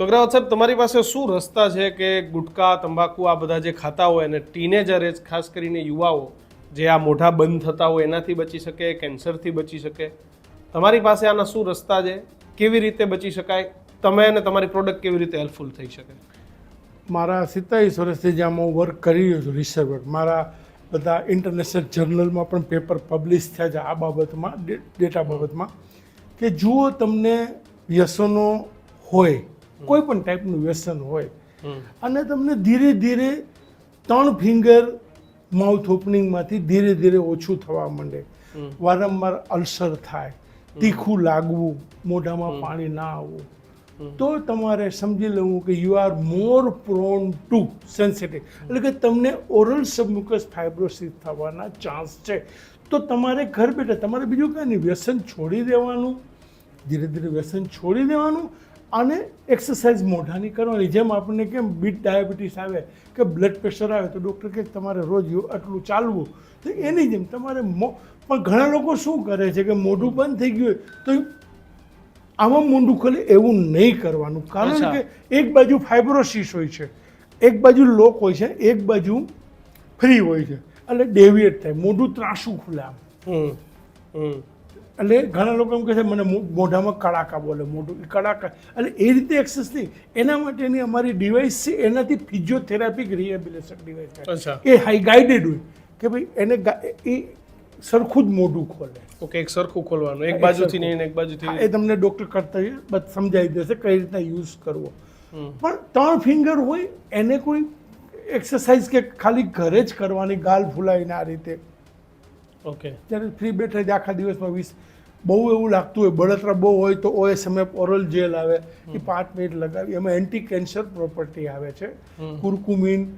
તો અગ્રવાલ સાહેબ, તમારી પાસે શું રસ્તા છે કે ગુટકા, તંબાકુ, આ બધા જે ખાતા હોય અને ટીનેજર એજ ખાસ કરીને યુવાઓ, જે આ મોઢા બંધ થતા હોય, એનાથી બચી શકે, કેન્સરથી બચી શકે? તમારી પાસે આના શું રસ્તા છે? કેવી રીતે બચી શકાય? તમે અને તમારી પ્રોડક્ટ કેવી રીતે હેલ્પફુલ થઈ શકે? મારા સિત્તાવીસ વર્ષથી જ્યાં હું વર્ક કરી રહ્યો છું રિસર્ચ વર્ક મારા બધા ઇન્ટરનેશનલ જર્નલમાં પણ પેપર પબ્લિશ થયા છે આ બાબતમાં ડેટા બાબતમાં, કે જુઓ તમને વ્યસનો હોય કોઈ પણ ટાઈપનું વ્યસન હોય. અને તમને ધીરે ધીરે ત્રણ ફિંગર માઉથ ઓપનિંગમાંથી ધીરે ધીરે ઓછું થવા માંડે. વારંવાર અલ્સર થાય. તીખું લાગવું મોઢામાં પાણી ના આવવું. તો તમારે સમજી લેવું કે you are more prone to sensitive એટલે કે તમને ઓરલ સબમ્યુકસ ફાઇબ્રોસિસ થવાના ચાન્સ છે. તો તમારે ઘર બેઠા તમારે બીજું કાંઈ નહીં વ્યસન છોડી દેવાનું? ધીરે ધીરે વ્યસન છોડી દેવાનું અને એક્સરસાઇઝ મોઢાની કરવાની જેમ આપણને કેમ બીટ ડાયાબિટીસ આવે કે બ્લડ પ્રેશર આવે તો ડૉક્ટર કહે તમારે રોજ આટલું ચાલવું. તો એની જેમ તમારે મો પણ ઘણા લોકો શું કરે છે કે મોઢું બંધ થઈ ગયું હોય તો આમાં મોઢું ખોલે એવું નહીં કરવાનું. કારણ કે એક બાજુ ફાઇબ્રોસિસ હોય છે એક બાજુ લોક હોય છે એક બાજુ ફ્રી હોય છે. એટલે ડેવિએટ થાય. મોઢું ત્રાસું ખુલે આમ. હમ. હમ. એટલે ઘણા લોકો એમ કહે છે મને મોઢામાં કડાકા બોલે મોઢું કડાકા. એટલે એ રીતે એક્સેસ નહીં. એના માટેની અમારી ડિવાઇસ છે એનાથી ફિઝિયોથેરાપિક રિહેબિલેશન ડિવાઇસ એ હાઈ ગાઈડેડ હોય કે ભાઈ એને એ સરખું જ મોઢું ખોલે. ઓકે એક સરખું ખોલવાનું. એક બાજુથી નહીં એક બાજુથી એ તમને ડૉક્ટર કરતા સમજાવી દેશે કઈ રીતના યુઝ કરવો. પણ ત્રણ ફિંગર હોય એને કોઈ એક્સરસાઇઝ કે ખાલી ઘરે જ કરવાની ગાલ ફૂલાવીને આ રીતે ઓકે ત્યારે ફ્રી બેઠા જ આખા દિવસમાં વીસ. બહુ એવું લાગતું હોય બળતરા બહુ હોય તો ઓએસએમએફ ઓરલ જેલ આવે એ પાંચ મિનિટ લગાવી. એમાં એન્ટી કેન્સર પ્રોપર્ટી આવે છે. કુરકુમીન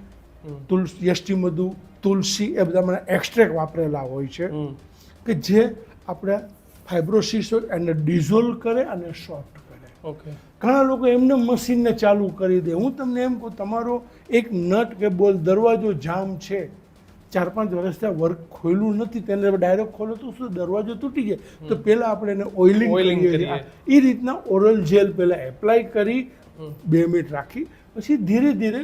તુલસી યષ્ટી મધુ તુલસી એ બધા મને એક્સ્ટ્રેક્ટ વાપરેલા હોય છે. કે જે આપણે ફાઇબ્રોસિસ હોય એને ડિઝોલ્વ કરે અને સોફ્ટ કરે. ઓકે ઘણા લોકો એમને મશીનને ચાલુ કરી દે. હું તમને એમ કહું તમારો એક નટ કે બોલ દરવાજો જામ છે. ચાર પાંચ વર્ષથી વર્ક ખોલ્યું નથી તેને ડાયરેક્ટ ખોલો તો શું દરવાજો તૂટી જાય તો પહેલાં આપણે એને ઓઇલિંગ. એ રીતના ઓરલ જેલ પહેલાં એપ્લાય કરી બે મિનિટ રાખી પછી ધીરે ધીરે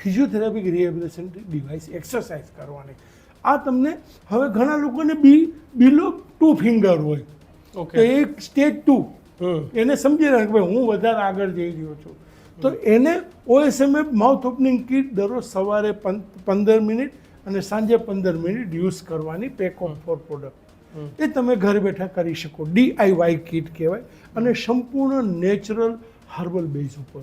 ફિઝિયોથેરાપિક રિહેબિલેશન ડિવાઇસ એક્સરસાઇઝ કરવાની. આ તમને હવે ઘણા લોકોને બી બિલો ટુ ફિંગર હોય. તો એક સ્ટેજ ટુ એને સમજી રહ્યા કે ભાઈ હું વધારે આગળ જઈ રહ્યો છું. તો એને ઓએસએમએ માઉથ ઓપનિંગ કીટ દરરોજ સવારે પંદર મિનિટ અને સાંજે પંદર મિનિટ યુઝ કરવાની પેક ઓફ ફોર પ્રોડક્ટ એ તમે ઘર બેઠા કરી શકો. ડીઆઈવાય કીટ કહેવાય. અને સંપૂર્ણ નેચરલ હર્બલ બેઝ ઉપર.